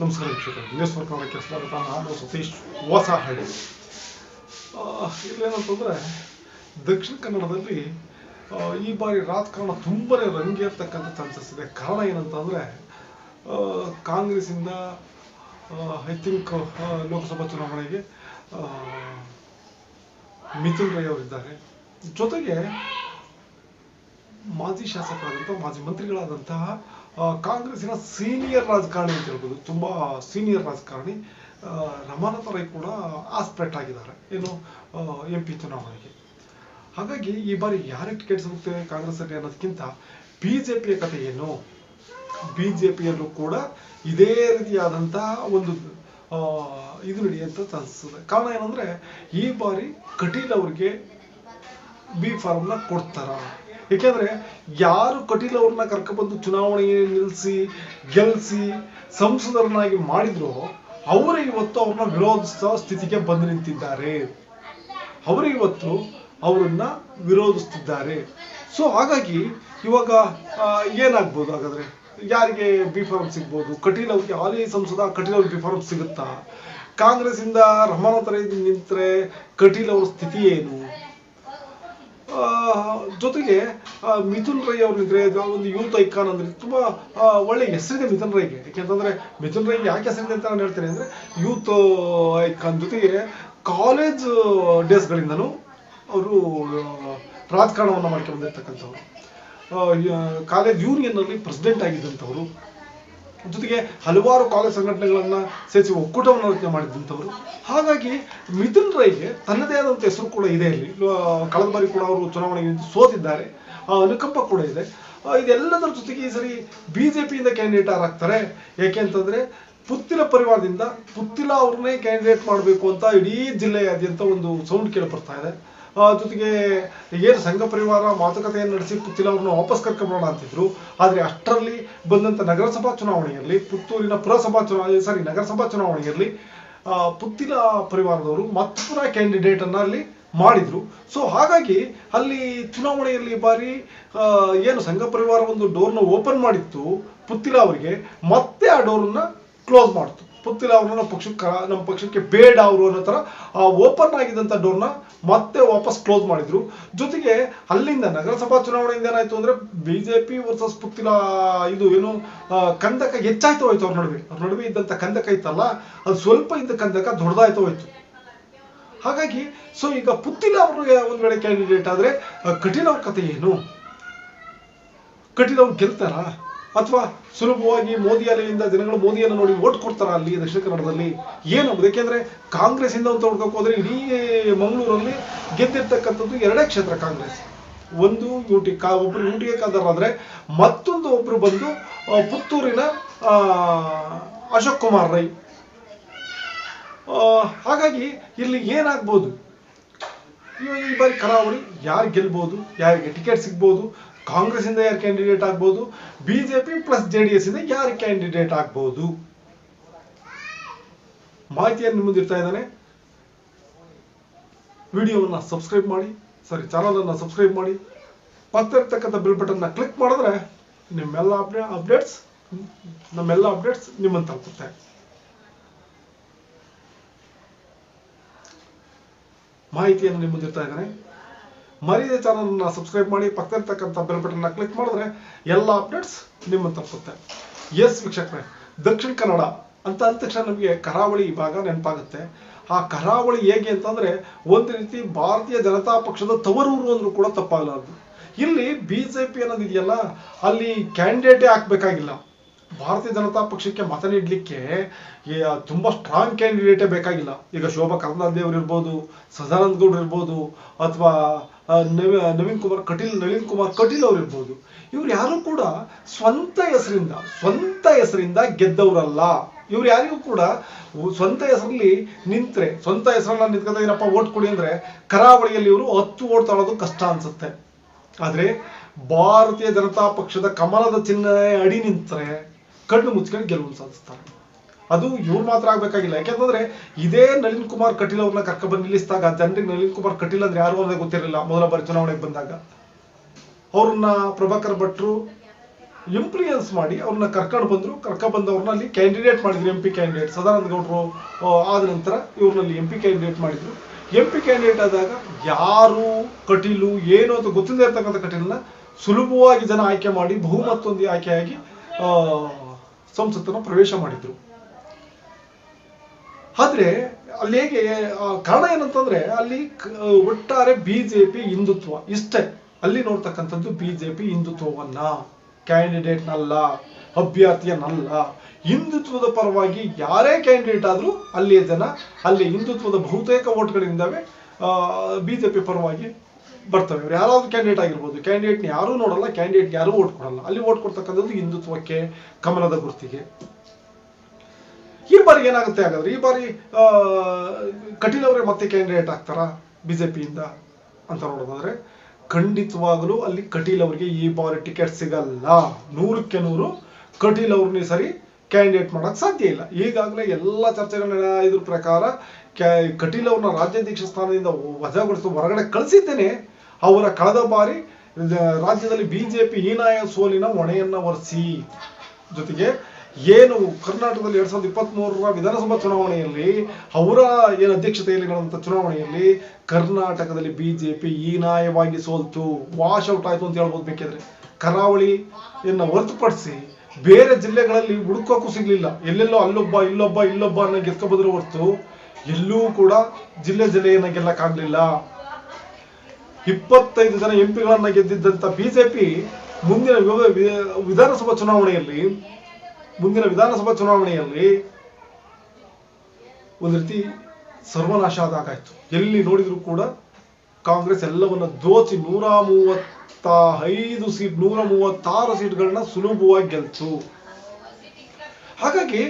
ನಮಸ್ಕಾರ ವೀಕ್ಷಕರು. News for ಕನ್ನಡಕ್ಕೆ ಸ್ವಾಗತ ನಾನು ಸತೀಶ್ ಹೊಸಹಳ್ಳಿ. ಇಲ್ಲೇನಂತಂದ್ರೆ ದಕ್ಷಿಣ ಕನ್ನಡದಲ್ಲಿ ಈ ಬಾರಿ ರಾಜಕಾರಣ ತುಂಬನೇ ರಂಗೇರ್ತಕ್ಕಂಥ ಚಾನ್ಸಸ್ ಇದೆ. ಕಾರಣ ಏನಂತಂದ್ರೆ ಕಾಂಗ್ರೆಸ್ಸಿಂದ ಐ ಥಿಂಕ್ ಲೋಕಸಭಾ ಚುನಾವಣೆಗೆ ಮಿಥುನ್ ರೈ ಅವರಿದ್ದಾರೆ. ಜೊತೆಗೆ ಮಾಜಿ ಶಾಸಕರಾದಂತಹ, ಮಾಜಿ ಮಂತ್ರಿಗಳಾದಂತಹ ಕಾಂಗ್ರೆಸ್ಸಿನ ಸೀನಿಯರ್ ರಾಜಕಾರಣಿ ಅಂತ ಹೇಳ್ಬೋದು. ತುಂಬಾ ಸೀನಿಯರ್ ರಾಜಕಾರಣಿ ರಮಾನಾಥ ರೈ ಕೂಡ ಆಸ್ಪೆಕ್ಟ್ ಆಗಿದ್ದಾರೆ. ಏನು ಎಂ ಪಿ ಚುನಾವಣೆಗೆ. ಹಾಗಾಗಿ ಈ ಬಾರಿ ಯಾರಿಗೆ ಟಿಕೆಟ್ ಸಿಗುತ್ತೆ ಅನ್ನೋದಕ್ಕಿಂತ ಬಿ ಅನ್ನೋದಕ್ಕಿಂತ ಪಿಯ ಕಥೆ ಏನು ಬಿಜೆಪಿಯಲ್ಲೂ ಕೂಡ ಇದೇ ರೀತಿಯಾದಂತಹ ಒಂದು ಇದು ನಡೆಯುವಂತ ಅನಿಸ್ತದೆ ಕಾರಣ ಏನಂದ್ರೆ, ಈ ಬಾರಿ ಕಟೀಲ್ ಅವ್ರಿಗೆ ಬಿ ಫಾರ್ಮ್ನ ಕೊಡ್ತಾರ? ಏಕೆಂದ್ರೆ ಯಾರು ಕಟೀಲ್ ಅವ್ರನ್ನ ಕರ್ಕೊಬಂದು ಚುನಾವಣೆಗೆ ನಿಲ್ಲಿಸಿ ಗೆಲ್ಲಿಸಿ ಸಂಸದರನ್ನಾಗಿ ಮಾಡಿದ್ರು ಅವರು ಇವತ್ತು ಅವ್ರನ್ನ ವಿರೋಧಿಸೋ ಸ್ಥಿತಿಗೆ ಬಂದು ನಿಂತಿದ್ದಾರೆ. ಅವರು ಇವತ್ತು ಅವರನ್ನ ವಿರೋಧಿಸ್ತಿದ್ದಾರೆ. ಸೊ ಹಾಗಾಗಿ ಇವಾಗ ಏನಾಗ್ಬೋದು ಹಾಗಾದ್ರೆ? ಯಾರಿಗೆ ಬಿ ಫಾರ್ಮ್ ಸಿಗ್ಬೋದು? ಕಟೀಲ್ ಅವ್ರಿಗೆ ಹಾಲಿ ಸಂಸದ ಕಟೀಲ್ ಅವ್ರಿಗೆ ಬಿ ಫಾರ್ಮ್ ಸಿಗುತ್ತಾ? ಕಾಂಗ್ರೆಸ್ ಇಂದ ರಮಾನಾಥ ನಿಂತ್ರೆ ಕಟೀಲ್ ಅವ್ರ ಸ್ಥಿತಿ ಏನು? ಜೊತೆಗೆ ಮಿಥುನ್ ರೈ ಅವ್ರಿದ್ರೆ ಒಂದು ಯೂತ್ ಐಕಾನ್ ಅಂದ್ರೆ ತುಂಬಾ ಒಳ್ಳೆ ಹೆಸರಿದೆ ಮಿಥುನ್ ರೈಗೆ. ಯಾಕೆಂತಂದ್ರೆ ಮಿಥುನ್ ರೈಗೆ ಯಾಕೆ ಹೆಸರಿದೆ ಅಂತ ನಾನು ಹೇಳ್ತೇನೆ ಅಂದ್ರೆ ಯೂತ್ ಐಕಾನ್ ಜೊತೆಗೆ ಕಾಲೇಜ್ ಡೇಸ್ಗಳಿಂದನೂ ಅವರು ರಾಜಕಾರಣವನ್ನು ಮಾಡ್ಕೊಂಡು ಬಂದಿರ್ತಕ್ಕಂಥವ್ರು. ಕಾಲೇಜ್ ಯೂನಿಯನ್ ಅಲ್ಲಿ ಪ್ರೆಸಿಡೆಂಟ್ ಆಗಿದ್ದಂಥವ್ರು. ಜೊತೆಗೆ ಹಲವಾರು ಕಾಲೇಜ್ ಸಂಘಟನೆಗಳನ್ನ ಸೇರಿಸಿ ಒಕ್ಕೂಟವನ್ನು ರಚನೆ ಮಾಡಿದಂಥವ್ರು ಹಾಗಾಗಿ ಮಿಥುನ್ ರೈಗೆ ತನ್ನದೇ ಆದಂಥ ಹೆಸರು ಕೂಡ ಇದೆ ಇಲ್ಲಿ ಕಳೆದ ಬಾರಿ ಕೂಡ ಅವರು ಚುನಾವಣೆಗೆ ಸೋತಿದ್ದಾರೆ. ಆ, ಅನುಕಂಪ ಕೂಡ ಇದೆ. ಇದೆಲ್ಲದರ ಜೊತೆಗೆ ಈ ಸರಿ ಬಿಜೆಪಿಯಿಂದ ಕ್ಯಾಂಡಿಡೇಟ್ ಆಗ್ತಾರೆ ಯಾಕೆ ಅಂತಂದ್ರೆ ಪುತ್ತಿಲ ಪರಿವಾರದಿಂದ ಪುತ್ತಿಲ ಅವ್ರನ್ನೇ ಕ್ಯಾಂಡಿಡೇಟ್ ಮಾಡಬೇಕು ಅಂತ ಇಡೀ ಜಿಲ್ಲೆಯಾದ್ಯಂತ ಒಂದು ಸೌಂಡ್ ಕೇಳಿ ಬರ್ತಾ ಇದೆ. ಜೊತೆಗೆ ಏನು ಸಂಘ ಪರಿವಾರ ಮಾತುಕತೆಯನ್ನು ನಡೆಸಿ ಪುತ್ತಿಲವ್ರನ್ನ ವಾಪಸ್ ಕರ್ಕೊಂಬರೋಣ ಅಂತಿದ್ರು. ಆದರೆ ಅಷ್ಟರಲ್ಲಿ ಬಂದಂತ ನಗರಸಭಾ ಚುನಾವಣೆಯಲ್ಲಿ, ಪುತ್ತೂರಿನ ಪುರಸಭಾ ಚುನಾವಣೆ ಸಾರಿ ನಗರಸಭಾ ಚುನಾವಣೆಯಲ್ಲಿ ಪುತ್ತಿಲ ಪರಿವಾರದವರು ಮತ್ತೆ ಪುನಃ ಕ್ಯಾಂಡಿಡೇಟ್ ಅನ್ನ ಅಲ್ಲಿ ಮಾಡಿದ್ರು. ಸೊ ಹಾಗಾಗಿ ಅಲ್ಲಿ ಚುನಾವಣೆಯಲ್ಲಿ ಬಾರಿ ಏನು ಸಂಘ ಪರಿವಾರ ಒಂದು ಡೋರ್ನ ಓಪನ್ ಮಾಡಿತ್ತು ಪುತ್ತಿಲ ಅವರಿಗೆ, ಮತ್ತೆ ಆ ಡೋರ್ನ ಕ್ಲೋಸ್ ಮಾಡ್ತು. ಪುತ್ತಿಲ ಅವ್ರನ್ನ ಪಕ್ಷಕ್ಕೆ ನಮ್ಮ ಪಕ್ಷಕ್ಕೆ ಬೇಡ ಅವರು ಅನ್ನೋ ಥರ ಆ ಓಪನ್ ಆಗಿದ್ದಂಥ ಡೋರ್ನ ಮತ್ತೆ ವಾಪಸ್ ಕ್ಲೋಸ್ ಮಾಡಿದ್ರು. ಜೊತೆಗೆ ಅಲ್ಲಿಂದ ನಗರಸಭಾ ಚುನಾವಣೆಯಿಂದ ಏನಾಯ್ತು ಜೆ ಪಿ ವರ್ಸಸ್ ಪುತ್ತಿಲ ಇದು ಏನು ಕಂದಕ ಹೆಚ್ಚಾಯ್ತು ಹೋಯ್ತು ಅವ್ರ ನಡುವೆ. ಅವ್ರ ನಡುವೆ ಇದ್ದಂಥ ಕಂದಕ ಇತ್ತಲ್ಲ, ಅದು ಸ್ವಲ್ಪ ಇದ್ದ ಕಂದಕ ದೊಡ್ಡದಾಯ್ತು ಹೋಯ್ತು. ಹಾಗಾಗಿ ಸೊ ಈಗ ಪುತ್ತಿಲ ಅವ್ರಿಗೆ ಒಂದು ವೇಳೆ ಕ್ಯಾಂಡಿಡೇಟ್ ಆದರೆ ಕಠಿಣ ಅವ್ರ ಕಥೆ ಏನು? ಕಠಿಣ ಅವ್ರು ಗೆಲ್ತಾರ? ಅಥವಾ ಸುಲಭವಾಗಿ ಮೋದಿ ಅಲೆಯಿಂದ ಜನಗಳು ಮೋದಿಯನ್ನು ನೋಡಿ ಓಟ್ ಕೊಡ್ತಾರ ಅಲ್ಲಿ ದಕ್ಷಿಣ ಕನ್ನಡದಲ್ಲಿ? ಏನು ಯಾಕೆಂದ್ರೆ ಕಾಂಗ್ರೆಸ್ ಇಂದ ಅಂತ ಹುಡ್ಕಕ್ ಹೋದ್ರೆ ಇಡೀ ಮಂಗಳೂರಲ್ಲಿ ಗೆದ್ದಿರ್ತಕ್ಕಂಥದ್ದು ಎರಡೇ ಕ್ಷೇತ್ರ ಕಾಂಗ್ರೆಸ್. ಒಂದು ಯೂಟಿ ಕಾ ಒಬ್ರು ಕಾದರಾದ್ರೆ ಮತ್ತೊಂದು ಒಬ್ರು ಬಂದು ಪುತ್ತೂರಿನ ಅಶೋಕ್ ಕುಮಾರ್ ರೈ. ಹಾಗಾಗಿ ಇಲ್ಲಿ ಏನಾಗ್ಬೋದು? ಈ ಬಾರಿ ಕರಾವಳಿ ಯಾರು ಗೆಲ್ಬೋದು? ಯಾರಿಗೆ ಟಿಕೆಟ್ ಸಿಗ್ಬೋದು? ಕಾಂಗ್ರೆಸ್ ಇಂದ ಯಾರು ಕ್ಯಾಂಡಿಡೇಟ್ ಆಗ್ಬೋದು? BJP plus J D S ಇಂದ ಯಾರು ಕ್ಯಾಂಡಿಡೇಟ್ ಆಗ್ಬೋದು? ಮಾಹಿತಿಯನ್ನು ನಿಮ್ಮ ಮುಂದೆ ಇರ್ತಾ ಇದ್ದಾನೆ? ವಿಡಿಯೋವನ್ನ ಸಬ್ಸ್ಕ್ರೈಬ್ ಮಾಡಿ. ಸಾರಿ ಚಾನಲ್ ಅನ್ನ ಸಬ್ಸ್ಕ್ರೈಬ್ ಮಾಡಿ. ಪಕ್ಕ ಇರ್ತಕ್ಕಂಥ ಬೆಲ್ ಬಟನ್ ಕ್ಲಿಕ್ ಮಾಡಿದ್ರೆ ನಿಮ್ಮೆಲ್ಲ ಅಪ್ಡೇ ಅಪ್ಡೇಟ್ಸ್ ನಮ್ಮೆಲ್ಲ ಅಪ್ಡೇಟ್ಸ್ ನಿಮ್ಮನ್ನು ತಲುಪುತ್ತೆ ಮಾಹಿತಿಯನ್ನು ನಿಮ್ಮ ಮುಂದಿರ್ತಾ ಇದ್ದಾನೆ. ಮರಿದ ಚಾನಲ್ನ ಸಬ್ಸ್ಕ್ರೈಬ್ ಮಾಡಿ ಪಕ್ಕದಲ್ಲಿರ್ತಕ್ಕಂಥ ಬೆಲ್ ಬಟನ್ನ ಕ್ಲಿಕ್ ಮಾಡಿದ್ರೆ ಎಲ್ಲ ಅಪ್ಡೇಟ್ಸ್ ನಿಮ್ಮ ತಪ್ಪುತ್ತೆ ಎಸ್ ವೀಕ್ಷಕರೇ, ದಕ್ಷಿಣ ಕನ್ನಡ ಅಂತ ಅಂದ ತಕ್ಷಣ ನಮಗೆ ಕರಾವಳಿ ಭಾಗ ನೆನಪಾಗುತ್ತೆ. ಆ ಕರಾವಳಿ ಹೇಗೆ ಅಂತಂದ್ರೆ ಒಂದು ರೀತಿ ಭಾರತೀಯ ಜನತಾ ಪಕ್ಷದ ತವರೂರು ಅಂದ್ರೂ ಕೂಡ ತಪ್ಪಾಗಲಾರದು. ಇಲ್ಲಿ ಬಿಜೆಪಿ ಅನ್ನೋದು ಇದೆಯಲ್ಲ ಅಲ್ಲಿ ಕ್ಯಾಂಡಿಡೇಟೇ ಹಾಕ್ಬೇಕಾಗಿಲ್ಲ ಭಾರತೀಯ ಜನತಾ ಪಕ್ಷಕ್ಕೆ ಮತ ನೀಡಲಿಕ್ಕೆ ತುಂಬಾ ಸ್ಟ್ರಾಂಗ್ ಕ್ಯಾಂಡಿಡೇಟೇ ಬೇಕಾಗಿಲ್ಲ. ಈಗ ಶೋಭಾ ಕರಂದ್ಲಾಜೆ ಅವರು ಇರ್ಬೋದು, ಸದಾನಂದ ಗೌಡ್ರು ಇರ್ಬೋದು, ಅಥವಾ ನವೀನ್ ಕುಮಾರ್ ಕಟೀಲ್ ನವೀನ್ ಕುಮಾರ್ ಕಟೀಲ್ ಅವ್ರು ಇರ್ಬೋದು. ಇವ್ರು ಯಾರು ಕೂಡ ಸ್ವಂತ ಹೆಸರಿಂದ ಸ್ವಂತ ಹೆಸರಿಂದ ಗೆದ್ದವರಲ್ಲ. ಇವ್ರು ಯಾರಿಗೂ ಕೂಡ ಸ್ವಂತ ಹೆಸರಲ್ಲಿ ನಿಂತ್ರೆ, ಸ್ವಂತ ಹೆಸರನ್ನ ನಿಂತ್ಕೊಂಡ ಏನಪ್ಪ ಓಟ್ ಕೊಡಿ ಅಂದ್ರೆ ಕರಾವಳಿಯಲ್ಲಿ ಇವರು ಹತ್ತು ಓಟ್ ತಗೊಳ್ಳೋದು ಕಷ್ಟ ಅನ್ಸುತ್ತೆ. ಆದ್ರೆ ಭಾರತೀಯ ಜನತಾ ಪಕ್ಷದ ಕಮಲದ ಚಿಹ್ನೆ ಅಡಿ ನಿಂತ್ರೆ ಕಣ್ಣು ಮುಚ್ಕೊಂಡು ಗೆಲುವು ಸಾಧಿಸ್ತಾರೆ. ಅದು ಇವ್ರು ಮಾತ್ರ ಆಗ್ಬೇಕಾಗಿಲ್ಲ. ಯಾಕೆಂತಂದ್ರೆ ಇದೇ ನಳಿನ್ ಕುಮಾರ್ ಕಟೀಲ್ ಅವ್ರನ್ನ ಕರ್ಕೊಂಡ್ಬಂದು ನಿಲ್ಲಿಸಿದಾಗ, ಜನರಿಗೆ ನಳಿನ್ ಕುಮಾರ್ ಕಟೀಲ್ ಅಂದ್ರೆ ಯಾರು ಅನ್ನೋದೇ ಗೊತ್ತಿರಲಿಲ್ಲ ಮೊದಲ ಬಾರಿ ಚುನಾವಣೆಗೆ ಬಂದಾಗ. ಅವ್ರನ್ನ ಪ್ರಭಾಕರ್ ಭಟ್ರು ಇಂಪ್ಲೂಯೆನ್ಸ್ ಮಾಡಿ ಅವ್ರನ್ನ ಕರ್ಕೊಂಡು ಬಂದ್ರು. ಕರ್ಕೊಂಡು ಬಂದವ್ರನ್ನ ಅಲ್ಲಿ ಕ್ಯಾಂಡಿಡೇಟ್ ಮಾಡಿದ್ರು ಎಂ ಪಿ ಕ್ಯಾಂಡಿಡೇಟ್ ಸದಾನಂದ ಗೌಡರು ಆದ ನಂತರ ಇವ್ರನ್ನಲ್ಲಿ ಎಂ ಪಿ ಕ್ಯಾಂಡಿಡೇಟ್ ಮಾಡಿದ್ರು. ಎಂ ಪಿ ಕ್ಯಾಂಡಿಡೇಟ್ ಆದಾಗ ಯಾರು ಕಟೀಲು ಏನು ಅಂತ ಗೊತ್ತಿಲ್ಲದೆ ಇರ್ತಕ್ಕಂಥ ಕಟೀಲನ್ನ ಸುಲಭವಾಗಿ ಜನ ಆಯ್ಕೆ ಮಾಡಿ ಬಹುಮತ್ತೊಂದಿ ಆಯ್ಕೆಯಾಗಿ ಸಂಸತ್ತನ್ನ ಪ್ರವೇಶ ಮಾಡಿದ್ರು. ಆದ್ರೆ ಅಲ್ಲಿ ಹೇಗೆ ಕಾರಣ ಏನಂತಂದ್ರೆ ಅಲ್ಲಿ ಒಟ್ಟಾರೆ ಬಿಜೆಪಿ ಹಿಂದುತ್ವ ಇಷ್ಟೇ. ಅಲ್ಲಿ ನೋಡ್ತಕ್ಕಂಥದ್ದು ಬಿಜೆಪಿ ಹಿಂದುತ್ವವನ್ನ, ಕ್ಯಾಂಡಿಡೇಟ್ನಲ್ಲ, ಅಭ್ಯರ್ಥಿಯನ್ನಲ್ಲ. ಹಿಂದುತ್ವದ ಪರವಾಗಿ ಯಾರೇ ಕ್ಯಾಂಡಿಡೇಟ್ ಆದ್ರೂ ಅಲ್ಲಿಯ ಜನ, ಅಲ್ಲಿ ಹಿಂದುತ್ವದ ಬಹುತೇಕ ಓಟ್ಗಳಿಂದವೆ ಬಿಜೆಪಿ ಪರವಾಗಿ ಬರ್ತವೆ. ಇವ್ರು ಯಾರಾದ್ರೂ ಕ್ಯಾಂಡಿಡೇಟ್ ಆಗಿರ್ಬೋದು. ಕ್ಯಾಂಡಿಡೇಟ್ನ ಯಾರೂ ನೋಡಲ್ಲ ಕ್ಯಾಂಡಿಡೇಟ್ ಯಾರೂ ಓಟ್ ಕೊಡಲ್ಲ. ಅಲ್ಲಿ ಓಟ್ ಕೊಡ್ತಕ್ಕಂಥದ್ದು ಹಿಂದುತ್ವಕ್ಕೆ ಕಮಲದ ಗುರುತಿಗೆ. ಈ ಬಾರಿ ಏನಾಗುತ್ತೆ ಹಾಗಾದ್ರೆ? ಈ ಬಾರಿ ಕಟೀಲ್ ಅವರೇ ಮತ್ತೆ ಕ್ಯಾಂಡಿಡೇಟ್ ಆಗ್ತಾರಾ? ಬಿಜೆಪಿಯಿಂದ ಅಂತ ನೋಡೋದಾದ್ರೆ, ಖಂಡಿತವಾಗಲೂ ಅಲ್ಲಿ ಕಟೀಲ್ ಅವರಿಗೆ ಈ ಬಾರಿ ಟಿಕೆಟ್ ಸಿಗಲ್ಲ. ನೂರಕ್ಕೆ ನೂರು ಕಟೀಲ್ ಅವ್ರನ್ನೇ ಸರಿ ಕ್ಯಾಂಡಿಡೇಟ್ ಮಾಡಕ್ ಸಾಧ್ಯ ಇಲ್ಲ. ಈಗಾಗಲೇ ಎಲ್ಲ ಚರ್ಚೆಗಳ ಇದ್ರ ಪ್ರಕಾರ ಕಟೀಲ್ ಅವ್ರನ್ನ ರಾಜ್ಯಾಧ್ಯಕ್ಷ ಸ್ಥಾನದಿಂದ ವಜಾಗೊಳಿಸಿ ಹೊರಗಡೆ ಕಳಿಸಿದ್ದೇನೆ. ಅವರ ಕಳೆದ ಬಾರಿ ರಾಜ್ಯದಲ್ಲಿ ಬಿಜೆಪಿ ಹೀನಾಯ ಸೋಲಿನ ಹೊಣೆಯನ್ನ ಒರೆಸಿ. ಜೊತೆಗೆ, ಏನು ಕರ್ನಾಟಕದಲ್ಲಿ ಎರಡ್ ಸಾವಿರದ ಇಪ್ಪತ್ತ್ ಮೂರರ ವಿಧಾನಸಭಾ ಚುನಾವಣೆಯಲ್ಲಿ, ಅವರ ಏನು ಅಧ್ಯಕ್ಷತೆಯಲ್ಲಿ ನಡೆದಂತ ಚುನಾವಣೆಯಲ್ಲಿ ಕರ್ನಾಟಕದಲ್ಲಿ ಬಿಜೆಪಿ ಹೀನಾಯವಾಗಿ ಸೋಲ್ತು. ವಾಶ್ ಔಟ್ ಆಯ್ತು ಅಂತ ಹೇಳ್ಬೋದು ಬೇಕಿದ್ರೆ. ಕರಾವಳಿಯನ್ನು ಹೊರತುಪಡಿಸಿ ಬೇರೆ ಜಿಲ್ಲೆಗಳಲ್ಲಿ ಹುಡುಕೋಕ್ಕೂ ಸಿಗ್ಲಿಲ್ಲ. ಎಲ್ಲೆಲ್ಲೋ ಅಲ್ಲೊಬ್ಬ, ಇಲ್ಲೊಬ್ಬ ಇಲ್ಲೊಬ್ಬ ಅನ್ನ ಗೆದ್ಕೊಬಂದ್ರೆ ಹೊರತು ಎಲ್ಲೂ ಕೂಡ ಜಿಲ್ಲೆ ಜಿಲ್ಲೆಯನ್ನ ಗೆಲ್ಲಕ್ಕಾಗ್ಲಿಲ್ಲ ಇಪ್ಪತ್ತೈದು ಜನ ಎಂಪಿಗಳನ್ನ ಗೆದ್ದಿದ್ದಂತ ಬಿಜೆಪಿ ಮುಂದಿನ ವಿಧಾನಸಭಾ ಚುನಾವಣೆಯಲ್ಲಿ, ಮುಂದಿನ ವಿಧಾನಸಭಾ ಚುನಾವಣೆಯಲ್ಲಿ ಒಂದು ರೀತಿ ಸರ್ವನಾಶ ಆದಾಗಾಯ್ತು. ಎಲ್ಲಿ ನೋಡಿದ್ರು ಕೂಡ ಕಾಂಗ್ರೆಸ್ ಎಲ್ಲವನ್ನ ದೋಚಿ ನೂರ ಮೂವತ್ತ ಐದು ಸೀಟ್, ನೂರ ಮೂವತ್ತಾರು ಸೀಟ್ಗಳನ್ನ ಸುಲಭವಾಗಿ ಗೆಲ್ತು. ಹಾಗಾಗಿ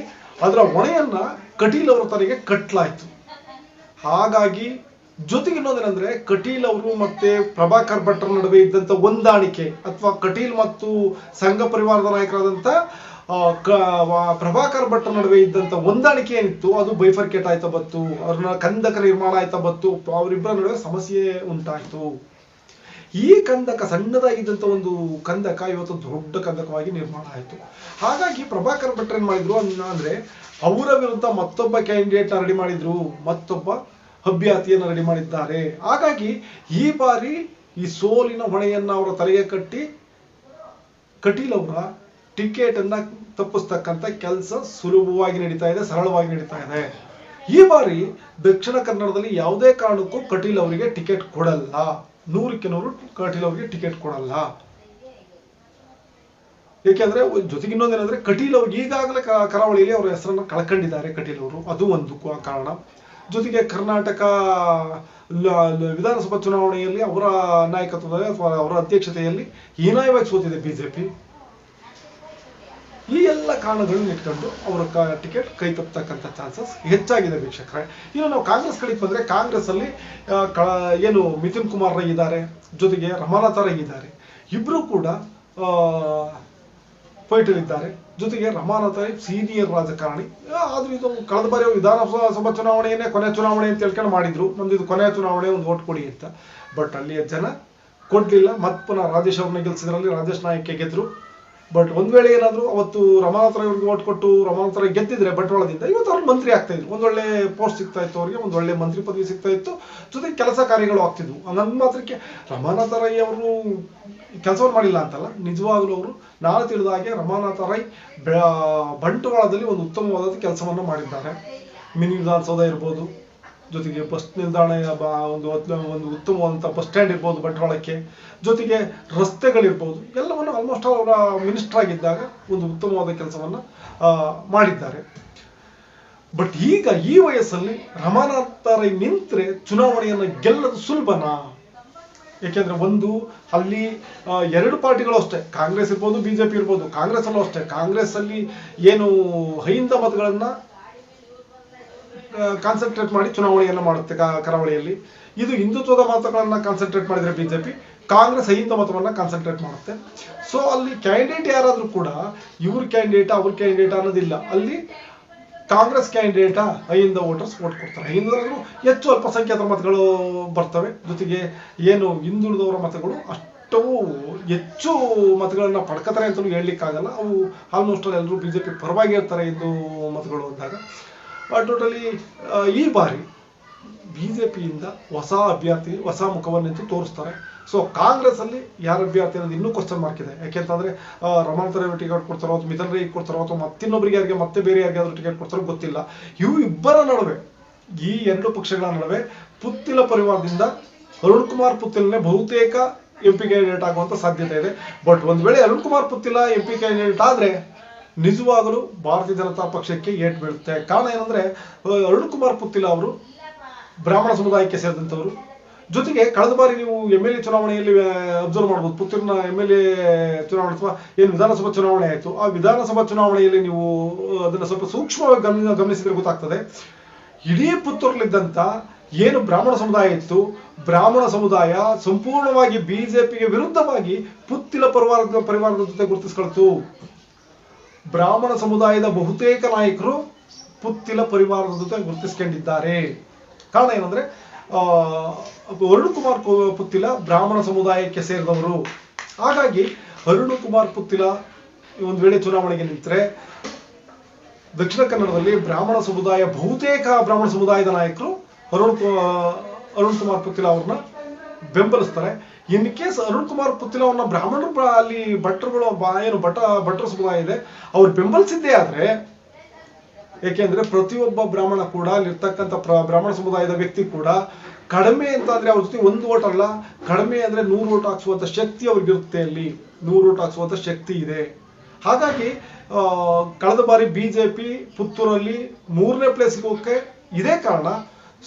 ಅದರ ಹೊಣೆಯನ್ನ ಕಟೀಲ್ ಅವರ ತಲೆಗೆ ಕಟ್ಲಾಯ್ತು. ಹಾಗಾಗಿ ಜೊತೆಗೆ ಇನ್ನೊಂದೇನಂದ್ರೆ, ಕಟೀಲ್ ಅವರು ಮತ್ತೆ ಪ್ರಭಾಕರ್ ಭಟ್ರ ನಡುವೆ ಇದ್ದಂತ ಹೊಂದಾಣಿಕೆ ಅಥವಾ ಕಟೀಲ್ ಮತ್ತು ಸಂಘ ಪರಿವಾರದ ನಾಯಕರಾದಂತ ಪ್ರಭಾಕರ್ ಭಟ್ರ ನಡುವೆ ಇದ್ದಂತ ಹೊಂದಾಣಿಕೆ ಏನಿತ್ತು, ಅದು ಬೈಫರ್ಕೇಟ್ ಆಯ್ತಾ ಬತ್ತು ಅವ್ರನ್ನ ಕಂದಕ ನಿರ್ಮಾಣ ಆಯ್ತಾ ಬತ್ತು ಅವರಿಬ್ಬರ ನಡುವೆ ಸಮಸ್ಯೆ ಉಂಟಾಯ್ತು. ಈ ಕಂದಕ, ಸಣ್ಣದಾಗಿದ್ದಂತ ಒಂದು ಕಂದಕ ಇವತ್ತು ದೊಡ್ಡ ಕಂದಕವಾಗಿ ನಿರ್ಮಾಣ ಆಯಿತು. ಹಾಗಾಗಿ ಪ್ರಭಾಕರ್ ಭಟ್ರ ಏನ್ ಮಾಡಿದ್ರು ಅಂದ್ರೆ, ಅವರ ವಿರುದ್ಧ ಮತ್ತೊಬ್ಬ ಕ್ಯಾಂಡಿಡೇಟ್ ರೆಡಿ ಮಾಡಿದ್ರು, ಮತ್ತೊಬ್ಬ ಅಭ್ಯರ್ಥಿಯನ್ನು ರೆಡಿ ಮಾಡಿದ್ದಾರೆ. ಹಾಗಾಗಿ ಈ ಬಾರಿ ಈ ಸೋಲಿನ ಹೊಣೆಯನ್ನು ಅವರ ತಲೆಗೆ ಕಟ್ಟಿ ಕಟೀಲ್ ಅವರ ಟಿಕೆಟ್ ಅನ್ನ ತಪ್ಪಿಸ್ತಕ್ಕಂಥ ಕೆಲಸ ಸುಲಭವಾಗಿ ನಡೀತಾ ಇದೆ, ಸರಳವಾಗಿ ನಡೀತಾ ಇದೆ. ಈ ಬಾರಿ ದಕ್ಷಿಣ ಕನ್ನಡದಲ್ಲಿ ಯಾವುದೇ ಕಾರಣಕ್ಕೂ ಕಟೀಲ್ ಅವರಿಗೆ ಟಿಕೆಟ್ ಕೊಡಲ್ಲ. ನೂರಕ್ಕೆ ನೂರು ಕಟೀಲ್ ಅವರಿಗೆ ಟಿಕೆಟ್ ಕೊಡಲ್ಲ. ಏಕೆಂದ್ರೆ ಜೊತೆಗೆ ಇನ್ನೊಂದೇನಂದ್ರೆ ಕಟೀಲ್ ಅವ್ರಿಗೆ ಈಗಾಗಲೇ ಕರಾವಳಿಯಲ್ಲಿ ಅವರ ಹೆಸರನ್ನು ಕಳ್ಕೊಂಡಿದ್ದಾರೆ ಕಟೀಲ್ ಅವರು. ಅದು ಒಂದು ಕಾರಣ. ಜೊತೆಗೆ ಕರ್ನಾಟಕ ವಿಧಾನಸಭಾ ಚುನಾವಣೆಯಲ್ಲಿ ಅವರ ನಾಯಕತ್ವದಲ್ಲಿ ಅಥವಾ ಅವರ ಅಧ್ಯಕ್ಷತೆಯಲ್ಲಿ ಹೀನಾಯವಾಗಿ ಸೋತಿದೆ ಬಿಜೆಪಿ. ಈ ಎಲ್ಲ ಕಾರಣಗಳನ್ನ ಇಟ್ಕೊಂಡು ಅವರ ಟಿಕೆಟ್ ಕೈ ತಪ್ಪತಕ್ಕಂಥ ಚಾನ್ಸಸ್ ಹೆಚ್ಚಾಗಿದೆ ವೀಕ್ಷಕರೇ. ಇನ್ನು ನಾವು ಕಾಂಗ್ರೆಸ್ ಕಡೆಗೆ ಬಂದ್ರೆ ಕಾಂಗ್ರೆಸ್ ಅಲ್ಲಿ ಏನು ಮಿಥುನ್ ಕುಮಾರ್ ರೈ ಇದ್ದಾರೆ, ಜೊತೆಗೆ ರಮಾನಾಥ ರೈ ಇದ್ದಾರೆ. ಇಬ್ರು ಕೂಡ ಫೈಟಲ್ಲಿದ್ದಾರೆ. ಜೊತೆಗೆ ರಮಾನಾಥ ರೈ ಸೀನಿಯರ್ ರಾಜಕಾರಣಿ. ಆದ್ರೂ ಇದು ಕಳೆದ ಬಾರಿ ವಿಧಾನಸಭಾ ಚುನಾವಣೆಯನ್ನೇ ಕೊನೆ ಚುನಾವಣೆ ಅಂತ ಹೇಳ್ಕೊಂಡು ಮಾಡಿದ್ರು. ನಮ್ದು ಇದು ಕೊನೆಯ ಚುನಾವಣೆ, ಒಂದು ಓಟ್ ಕೊಡಿ ಅಂತ. ಬಟ್ ಅಲ್ಲಿಯ ಜನ ಕೊಡ್ಲಿಲ್ಲ. ಮತ್ ಪುನಃ ರಾಜೇಶ್ ಅವ್ರನ್ನ ಗೆಲ್ಸಿದ್ರಲ್ಲಿ ರಾಜೇಶ್ ನಾಯಕ್ ಗೆದ್ರು. ಬಟ್ ಒಂದ್ ವೇಳೆ ಏನಾದ್ರು ಅವತ್ತು ರಮಾನಾಥ ರೈ ಅವ್ರಿಗೆ ಓಟ್ ಕೊಟ್ಟು ರಮಾನಾಥ ರೈ ಗೆದ್ದಿದ್ರೆ ಬಂಟ್ವಾಳದಿಂದ, ಇವತ್ತು ಅವ್ರು ಮಂತ್ರಿ ಆಗ್ತಾ ಇದ್ರು. ಒಂದೊಳ್ಳೆ ಪೋಸ್ಟ್ ಸಿಗ್ತಾ ಇತ್ತು ಅವ್ರಿಗೆ, ಒಂದ್ ಒಳ್ಳೆ ಮಂತ್ರಿ ಪದವಿ ಸಿಗ್ತಾ ಇತ್ತು. ಜೊತೆ ಕೆಲಸ ಕಾರ್ಯಗಳು ಆಗ್ತಿದ್ವು. ನನ್ನ ಮಾತ್ರಕ್ಕೆ ರಮಾನಾಥ ರೈ ಅವರು ಕೆಲಸವನ್ನು ಮಾಡಿಲ್ಲ ಅಂತಲ್ಲ, ನಿಜವಾಗ್ಲೂ ಅವರು ನಾನು ತಿಳಿದ ಹಾಗೆ ರಮಾನಾಥ ರೈ ಬಂಟ್ವಾಳದಲ್ಲಿ ಒಂದು ಉತ್ತಮವಾದ ಕೆಲಸವನ್ನು ಮಾಡಿದ್ದಾರೆ. ಮಿನಿ ವಿಧಾನಸೌಧ ಇರ್ಬೋದು ಜೊತೆಗೆ ಬಸ್ ನಿಲ್ದಾಣ ಒಂದು ಒಂದು ಉತ್ತಮವಾದಂಥ ಬಸ್ ಸ್ಟ್ಯಾಂಡ್ ಇರ್ಬೋದು, ಬಂಟ್ವಾಳಕ್ಕೆ. ಜೊತೆಗೆ ರಸ್ತೆಗಳಿರ್ಬೋದು, ಎಲ್ಲವನ್ನು ಆಲ್ಮೋಸ್ಟ್ ಅವರ ಮಿನಿಸ್ಟರ್ ಆಗಿದ್ದಾಗ ಒಂದು ಉತ್ತಮವಾದ ಕೆಲಸವನ್ನ ಮಾಡಿದ್ದಾರೆ. ಬಟ್ ಈಗ ಈ ವಯಸ್ಸಲ್ಲಿ ರಮಾನಾಥ ನಿಂತರೆ ನಿಂತ್ರೆ ಚುನಾವಣೆಯನ್ನು ಗೆಲ್ಲದು ಸುಲಭನಾ? ಏಕೆಂದ್ರೆ ಒಂದು, ಅಲ್ಲಿ ಎರಡು ಪಾರ್ಟಿಗಳು ಅಷ್ಟೇ. ಕಾಂಗ್ರೆಸ್ ಇರ್ಬೋದು, ಬಿಜೆಪಿ ಇರ್ಬೋದು ಕಾಂಗ್ರೆಸ್ ಅಲ್ಲೂ ಅಷ್ಟೇ. ಕಾಂಗ್ರೆಸ್ ಅಲ್ಲಿ ಏನು ಹೈಂದ ಮತಗಳನ್ನ ಕಾನ್ಸಂಟ್ರೇಟ್ ಮಾಡಿ ಚುನಾವಣೆಯನ್ನ ಮಾಡುತ್ತೆ ಕರಾವಳಿಯಲ್ಲಿ. ಇದು ಹಿಂದುತ್ವದ ಮತಗಳನ್ನು ಕಾನ್ಸಂಟ್ರೇಟ್ ಮಾಡಿದ್ರೆ ಬಿಜೆಪಿ, ಕಾಂಗ್ರೆಸ್ ಅಹಿಂದ ಮತವನ್ನ ಕಾನ್ಸಂಟ್ರೇಟ್ ಮಾಡುತ್ತೆ. ಸೊ ಅಲ್ಲಿ ಕ್ಯಾಂಡಿಡೇಟ್ ಯಾರಾದರೂ ಕೂಡ, ಇವ್ರ ಕ್ಯಾಂಡಿಡೇಟ್ ಅವ್ರ ಕ್ಯಾಂಡಿಡೇಟ್ ಅನ್ನೋದಿಲ್ಲ. ಅಲ್ಲಿ Congress candidate AHINDA voters vote ಕೊಡ್ತಾರೆ. ಅಹಿಂದರಾದ್ರೂ ಹೆಚ್ಚು ಅಲ್ಪಸಂಖ್ಯಾತರ ಮತಗಳು ಬರ್ತವೆ. ಜೊತೆಗೆ ಏನು ಹಿಂದುಳಿದವರ ಮತಗಳು ಅಷ್ಟು ಹೆಚ್ಚು ಮತಗಳನ್ನು ಪಡ್ಕತಾರೆ ಅಂತಲೂ ಹೇಳಲಿಕ್ಕಾಗಲ್ಲ. ಅವು ಆಲ್ಮೋಸ್ಟ್ ಎಲ್ಲರೂ ಬಿ ಜೆ ಪಿ ಪರವಾಗಿ ಇರ್ತಾರೆ ಹಿಂದೂ ಮತಗಳು ಅಂದಾಗ. ಟೋಟಲಿ ಈ ಬಾರಿ ಬಿ ಜೆ ಪಿಯಿಂದ ಹೊಸ ಅಭ್ಯರ್ಥಿ ಹೊಸ ಮುಖವನ್ನೆಂದು ತೋರಿಸ್ತಾರೆ. ಸೊ ಕಾಂಗ್ರೆಸ್ ಅಲ್ಲಿ ಯಾರ ಅಭ್ಯರ್ಥಿ ಅನ್ನೋದು ಇನ್ನೂ ಕ್ವಶನ್ ಮಾರ್ಕ್ ಇದೆ. ಯಾಕೆಂತಂದ್ರೆ ಆ, ರಮಾನಾಥ ರೈ ಟಿಕೆಟ್ ಕೊಡ್ತಾರೋ ಅಥವಾ ಮಿಥುನ್ ರೈ ಕೊಡ್ತಾರೋ ಅಥವಾ ಮತ್ತಿನ್ನೊಬ್ಬರಿಗೆ ಯಾರಿಗೆ ಮತ್ತೆ ಬೇರೆ ಯಾರಿಗಾದ್ರೂ ಟಿಕೆಟ್ ಕೊಡ್ತಾರೋ ಗೊತ್ತಿಲ್ಲ. ಇವು ಇಬ್ಬರ ನಡುವೆ ಈ ಎರಡು ಪಕ್ಷಗಳ ನಡುವೆ ಪುತ್ತಿಲ ಪರಿವಾರದಿಂದ ಅರುಣ್ ಕುಮಾರ್ ಪುತ್ತಿಲನೇ ಬಹುತೇಕ ಎಂ ಪಿ ಕ್ಯಾಂಡಿಡೇಟ್ ಆಗುವಂತ ಸಾಧ್ಯತೆ ಇದೆ. ಬಟ್ ಒಂದ್ ವೇಳೆ Arun Kumar Puttila M P candidate ಆದ್ರೆ ನಿಜವಾಗಲೂ ಭಾರತೀಯ ಜನತಾ ಪಕ್ಷಕ್ಕೆ ಏಟ್ ಬೀಳುತ್ತೆ. ಕಾರಣ ಏನಂದ್ರೆ ಅರುಣ್ ಕುಮಾರ್ ಪುತ್ತಿಲ ಅವರು ಬ್ರಾಹ್ಮಣ ಸಮುದಾಯಕ್ಕೆ ಸೇರಿದಂಥವರು. ಜೊತೆಗೆ ಕಳೆದ ಬಾರಿ ನೀವು ಎಂ ಎಲ್ ಎ ಚುನಾವಣೆಯಲ್ಲಿ ಅಬ್ಸರ್ವ್ ಮಾಡ್ಬೋದು. ಪುತ್ತೂರಿನ ಎಂ ಎಲ್ ಎ ಚುನಾವಣೆ ಅಥವಾ ಏನು ವಿಧಾನಸಭಾ ಚುನಾವಣೆ ಆಯಿತು. ಆ ವಿಧಾನಸಭಾ ಚುನಾವಣೆಯಲ್ಲಿ ನೀವು ಅದನ್ನ ಸ್ವಲ್ಪ ಸೂಕ್ಷ್ಮವಾಗಿ ಗಮನ ಗಮನಿಸಿದ್ರೆ ಗೊತ್ತಾಗ್ತದೆ. ಇಡೀ ಪುತ್ತೂರಲ್ಲಿದ್ದಂಥ ಏನು ಬ್ರಾಹ್ಮಣ ಸಮುದಾಯ ಇತ್ತು, ಬ್ರಾಹ್ಮಣ ಸಮುದಾಯ ಸಂಪೂರ್ಣವಾಗಿ ಬಿಜೆಪಿಗೆ ವಿರುದ್ಧವಾಗಿ ಪುತ್ತಿಲ ಪರಿವಾರದ ಪರಿವಾರದ ಜೊತೆ ಗುರುತಿಸ್ಕೊಳ್ತು. ಬ್ರಾಹ್ಮಣ ಸಮುದಾಯದ ಬಹುತೇಕ ನಾಯಕರು ಪುತ್ತಿಲ ಪರಿವಾರದ ಜೊತೆ ಗುರುತಿಸ್ಕೊಂಡಿದ್ದಾರೆ. ಕಾರಣ ಏನಂದ್ರೆ ಆ, ಅರುಣ್ ಕುಮಾರ್ ಕು- ಪುತ್ತಿಲ ಬ್ರಾಹ್ಮಣ ಸಮುದಾಯಕ್ಕೆ ಸೇರಿದವರು. ಹಾಗಾಗಿ ಅರುಣ್ ಕುಮಾರ್ ಪುತ್ತಿಲ ಒಂದು ವೇಳೆ ಚುನಾವಣೆಗೆ ನಿಂತರೆ ದಕ್ಷಿಣ ಕನ್ನಡದಲ್ಲಿ ಬ್ರಾಹ್ಮಣ ಸಮುದಾಯ ಬಹುತೇಕ ಬ್ರಾಹ್ಮಣ ಸಮುದಾಯದ ನಾಯಕರು ಅರುಣ್ ಅರುಣ್ ಕುಮಾರ್ ಪುತ್ತಿಲ ಅವ್ರನ್ನ ಬೆಂಬಲಿಸ್ತಾರೆ. ಇನ್ ಕೇಸ್ ಅರುಣ್ ಕುಮಾರ್ ಪುತ್ತಿನ ಬ್ರಾಹ್ಮಣರು ಅಲ್ಲಿ ಭಟ್ರುಗಳು ಏನು ಭಟ ಭಟ್ರ ಸಮುದಾಯ ಇದೆ ಅವ್ರು ಬೆಂಬಲಿಸಿದ್ದೇ ಆದ್ರೆ ಏಕೆಂದ್ರೆ ಪ್ರತಿಯೊಬ್ಬ ಬ್ರಾಹ್ಮಣ ಕೂಡ ಅಲ್ಲಿರ್ತಕ್ಕಂಥ ಬ್ರಾಹ್ಮಣ ಸಮುದಾಯದ ವ್ಯಕ್ತಿ ಕೂಡ ಕಡಿಮೆ ಅಂತ ಅಂದ್ರೆ ಅವ್ರ ಜೊತೆ ಒಂದು ಓಟ್ ಅಲ್ಲ ಕಡಿಮೆ ಅಂದ್ರೆ ನೂರು ಓಟ್ ಹಾಕ್ಸುವಂತ ಶಕ್ತಿ ಅವ್ರಿಗಿರುತ್ತೆ ಅಲ್ಲಿ ನೂರು ಓಟ್ ಹಾಕ್ಸುವಂತ ಶಕ್ತಿ ಇದೆ ಹಾಗಾಗಿ ಕಳೆದ ಬಾರಿ ಬಿಜೆಪಿ ಪುತ್ತೂರಲ್ಲಿ ಮೂರನೇ ಪ್ಲೇಸ್ಗೆ ಹೋಗಕ್ಕೆ ಇದೇ ಕಾರಣ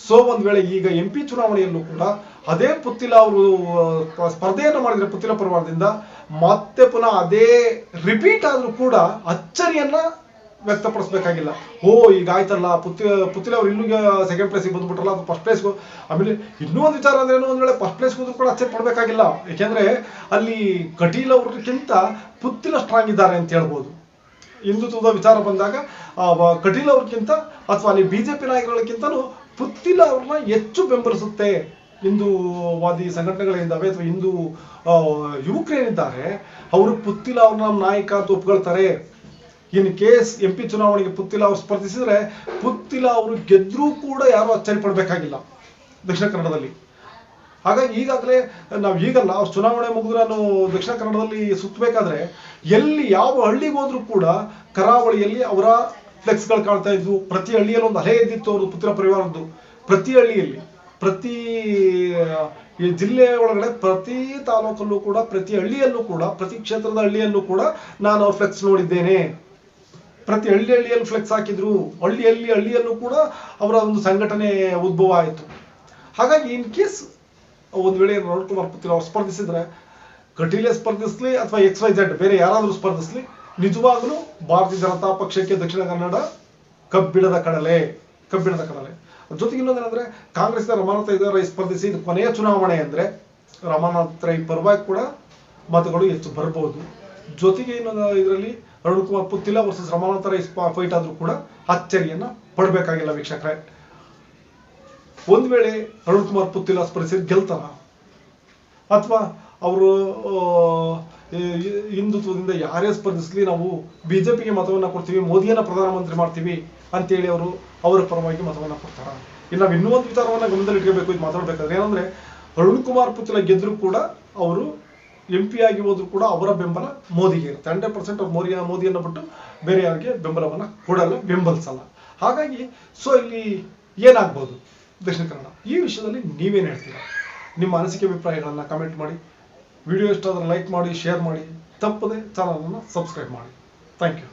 ಸೊ ಒಂದ್ ವೇಳೆ ಈಗ ಎಂ ಪಿ ಚುನಾವಣೆಯಲ್ಲೂ ಕೂಡ ಅದೇ ಪುತ್ತಿಲ ಅವರು ಸ್ಪರ್ಧೆಯನ್ನು ಮಾಡಿದ್ರೆ ಪುತ್ತಿಲ ಪರಿವಾರದಿಂದ ಮತ್ತೆ ಪುನಃ ಅದೇ ರಿಪೀಟ್ ಆದ್ರೂ ಕೂಡ ಅಚ್ಚರಿಯನ್ನ ವ್ಯಕ್ತಪಡಿಸ್ಬೇಕಾಗಿಲ್ಲ. ಓ ಈಗ ಆಯ್ತಲ್ಲ, ಪುತ್ತಿ, ಪುತ್ತಿಲ ಅವ್ರು ಇನ್ನೂ ಸೆಕೆಂಡ್ ಪ್ಲೇಸ್ಗೆ ಬಂದ್ಬಿಟ್ರಲ್ಲ ಫಸ್ಟ್ ಪ್ಲೇಸ್ ಆಮೇಲೆ ಇನ್ನೂ ಒಂದು ವಿಚಾರ ಅಂದ್ರೆ ಒಂದ್ ವೇಳೆ ಫಸ್ಟ್ ಪ್ಲೇಸ್ ಹೋದ್ರು ಕೂಡ ಅಚ್ಚರಿ ಪಡಬೇಕಾಗಿಲ್ಲ. ಯಾಕೆಂದ್ರೆ ಅಲ್ಲಿ ಕಟೀಲ್ ಅವ್ರಿಗಿಂತ ಪುತ್ತಿಲ ಸ್ಟ್ರಾಂಗ್ ಇದ್ದಾರೆ ಅಂತ ಹೇಳ್ಬೋದು. ಹಿಂದುತ್ವದ ವಿಚಾರ ಬಂದಾಗ ಕಟೀಲ್ ಅವ್ರಿಗಿಂತ ಅಥವಾ ಅಲ್ಲಿ ಬಿಜೆಪಿ ನಾಯಕರಿಗಿಂತಲೂ ಪುತ್ತಿಲ ಅವ್ರನ್ನ ಹೆಚ್ಚು ಬೆಂಬಲಿಸುತ್ತೆ ಹಿಂದೂವಾದಿ ಸಂಘಟನೆಗಳಿದ್ದಾವೆ ಅಥವಾ ಹಿಂದೂ ಯುವಕರೇನಿದ್ದಾರೆ, ಅವರು ಪುತ್ತಿಲ ಅವ್ರನ್ನ ನಾಯಕ ಅಂತ ಒಪ್ಕೊಳ್ತಾರೆ. ಇನ್ ಕೇಸ್ ಎಂ ಪಿ ಚುನಾವಣೆಗೆ ಪುತ್ತಿಲ ಅವ್ರು ಸ್ಪರ್ಧಿಸಿದ್ರೆ ಪುತ್ತಿಲ ಅವರು ಗೆದ್ರೂ ಕೂಡ ಯಾರು ಅಚ್ಚರಿ ಪಡಬೇಕಾಗಿಲ್ಲ ದಕ್ಷಿಣ ಕನ್ನಡದಲ್ಲಿ. ಹಾಗಾಗಿ ಈಗಾಗಲೇ ನಾವು ಈಗಲ್ಲ, ಅವ್ರು ಚುನಾವಣೆ ಮುಗಿದ್ರೆ ನಾನು ದಕ್ಷಿಣ ಕನ್ನಡದಲ್ಲಿ ಸುತ್ತಬೇಕಾದ್ರೆ ಎಲ್ಲಿ ಯಾವ ಹಳ್ಳಿಗೆ ಹೋದ್ರೂ ಕೂಡ ಕರಾವಳಿಯಲ್ಲಿ ಅವರ ಫ್ಲೆಕ್ಸ್ಗಳು ಕಾಣ್ತಾ ಇದ್ವು. ಪ್ರತಿ ಹಳ್ಳಿಯಲ್ಲಿ ಒಂದು ಅಲೆ ಇದ್ದಿತ್ತು ಅವ್ರದ್ದು ಪುತ್ರ ಪರಿವಾರದ್ದು ಪ್ರತಿ ಹಳ್ಳಿಯಲ್ಲಿ, ಪ್ರತಿ, ಈ ಜಿಲ್ಲೆ ಒಳಗಡೆ ಪ್ರತಿ ತಾಲೂಕಲ್ಲೂ ಕೂಡ, ಪ್ರತಿ ಹಳ್ಳಿಯಲ್ಲೂ ಕೂಡ, ಪ್ರತಿ ಕ್ಷೇತ್ರದ ಹಳ್ಳಿಯಲ್ಲೂ ಕೂಡ ನಾನು ಅವ್ರ ಫ್ಲೆಕ್ಸ್ ನೋಡಿದ್ದೇನೆ. ಪ್ರತಿ ಹಳ್ಳಿ ಹಳ್ಳಿಯಲ್ಲಿ ಫ್ಲೆಕ್ಸ್ ಹಾಕಿದ್ರು. ಹಳ್ಳಿಯಲ್ಲಿ, ಹಳ್ಳಿಯಲ್ಲೂ ಕೂಡ ಅವರ ಒಂದು ಸಂಘಟನೆ ಉದ್ಭವ ಆಯಿತು. ಹಾಗಾಗಿ ಇನ್ ಕೇಸ್ ಒಂದು ವೇಳೆ ನೋಡ್ಕೊಂಡು ಅವ್ರು ಸ್ಪರ್ಧಿಸಿದ್ರೆ, ಕಟೀಲೆ ಸ್ಪರ್ಧಿಸ್ಲಿ ಅಥವಾ ಎಕ್ಸ್ ವೈ ಜೆಡ್ ಬೇರೆ ಯಾರಾದರೂ ಸ್ಪರ್ಧಿಸ್ಲಿ ನಿಜವಾಗ್ಲೂ ಭಾರತೀಯ ಜನತಾ ಪಕ್ಷಕ್ಕೆ ದಕ್ಷಿಣ ಕನ್ನಡ ಕಬ್ಬಿಣದ ಕಡಲೆ ಕಬ್ಬಿಣದ ಕಡಲೆ. ಜೊತೆಗೆ ಇನ್ನೊಂದೇನಂದ್ರೆ ಕಾಂಗ್ರೆಸ್ನ ರಮಾನಾಥ ರೈ ಸ್ಪರ್ಧಿಸಿ ಇದು ಕೊನೆಯ ಚುನಾವಣೆ ಅಂದ್ರೆ ರಮಾನಾಥ ರೈ ಪರವಾಗಿ ಕೂಡ ಮತಗಳು ಹೆಚ್ಚು ಬರಬಹುದು ಜೊತೆಗೆ ಇನ್ನೊಂದು ಇದರಲ್ಲಿ ಅರುಣ್ ಕುಮಾರ್ ಪುತ್ತಿಲ ವರ್ಸಸ್ ರಮಾನಾಥ ರೈ ಫೈಟ್ ಆದ್ರೂ ಕೂಡ ಅಚ್ಚರಿಯನ್ನ ಪಡಬೇಕಾಗಿಲ್ಲ ವೀಕ್ಷಕರೇ. ಒಂದ್ ವೇಳೆ ಅರುಣ್ ಕುಮಾರ್ ಪುತ್ತಿಲ ಸ್ಪರ್ಧಿಸಿ ಗೆಲ್ತಾರ ಅಥವಾ ಅವರು ಹಿಂದುತ್ವದಿಂದ ಯಾರೇ ಸ್ಪರ್ಧಿಸಲಿ ನಾವು ಬಿಜೆಪಿಗೆ ಮತವನ್ನು ಕೊಡ್ತೀವಿ, ಮೋದಿಯನ್ನು ಪ್ರಧಾನಮಂತ್ರಿ ಮಾಡ್ತೀವಿ ಅಂತೇಳಿ ಅವರು ಅವರ ಪರವಾಗಿ ಮತವನ್ನು ಕೊಡ್ತಾರೆ. ಇನ್ನು ನಾವು ಇನ್ನೂ ಒಂದು ವಿಚಾರವನ್ನು ಗಮನದಲ್ಲಿ ಇಟ್ಕೋಬೇಕು, ಇದು ಮಾತಾಡ್ಬೇಕಾದ್ರೆ ಏನಂದ್ರೆ ಅರುಣ್ ಕುಮಾರ್ ಪುತ್ರ ಗೆದ್ರು ಕೂಡ ಅವರು ಎಂ ಪಿ ಆಗಿ ಹೋದ್ರು ಕೂಡ ಅವರ ಬೆಂಬಲ ಮೋದಿಗೆ ಇರುತ್ತೆ. ಹಂಡ್ರೆಡ್ ಪರ್ಸೆಂಟ್ ಅವ್ರು ಮೋದಿ ಮೋದಿಯನ್ನು ಬಿಟ್ಟು ಬೇರೆ ಯಾರಿಗೆ ಬೆಂಬಲವನ್ನ ಕೊಡಲ್ಲ, ಬೆಂಬಲಿಸಲ್ಲ. ಹಾಗಾಗಿ ಸೊ ಇಲ್ಲಿ ಏನಾಗ್ಬೋದು? ದಕ್ಷಿಣ ಕನ್ನಡ. ಈ ವಿಷಯದಲ್ಲಿ ನೀವೇನು ಹೇಳ್ತೀರಾ? ನಿಮ್ಮ ಅನಿಸಿಕೆ, ಅಭಿಪ್ರಾಯಗಳನ್ನ ಕಮೆಂಟ್ ಮಾಡಿ. ವಿಡಿಯೋ ಇಷ್ಟ ಆದರೆ ಲೈಕ್ ಮಾಡಿ ಶೇರ್ ಮಾಡಿ. ತಪ್ಪದೆ ಚಾನಲನ್ನು ಸಬ್ಸ್ಕ್ರೈಬ್ ಮಾಡಿ. Thank you